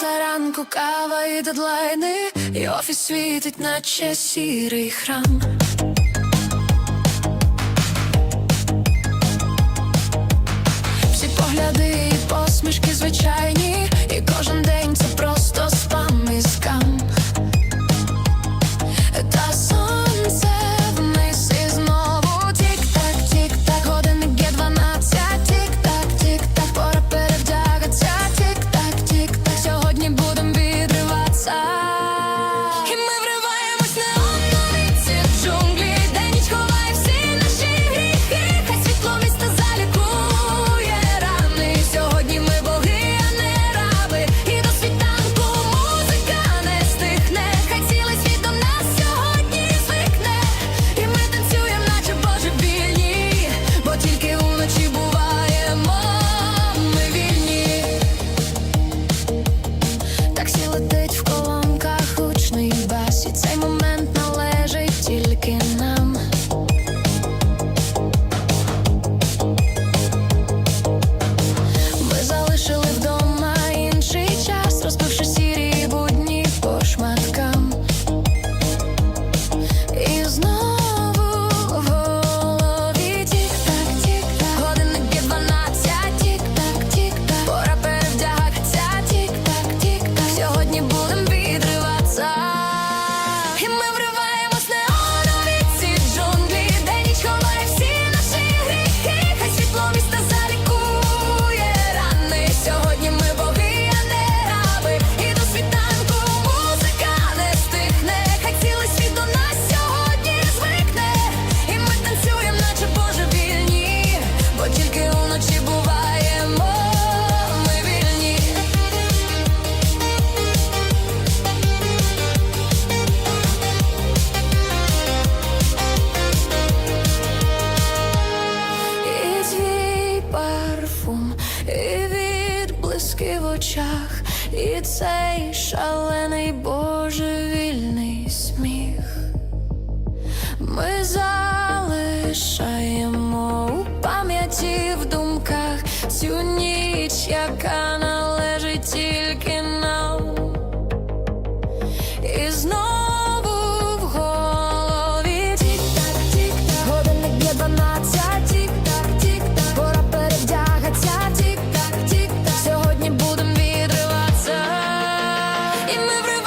П'ята ранку кава і дедлайни, і офіс світить, наче сірий храм. you take my mind і цей шалений божевільний сміх ми залишаємо. Every.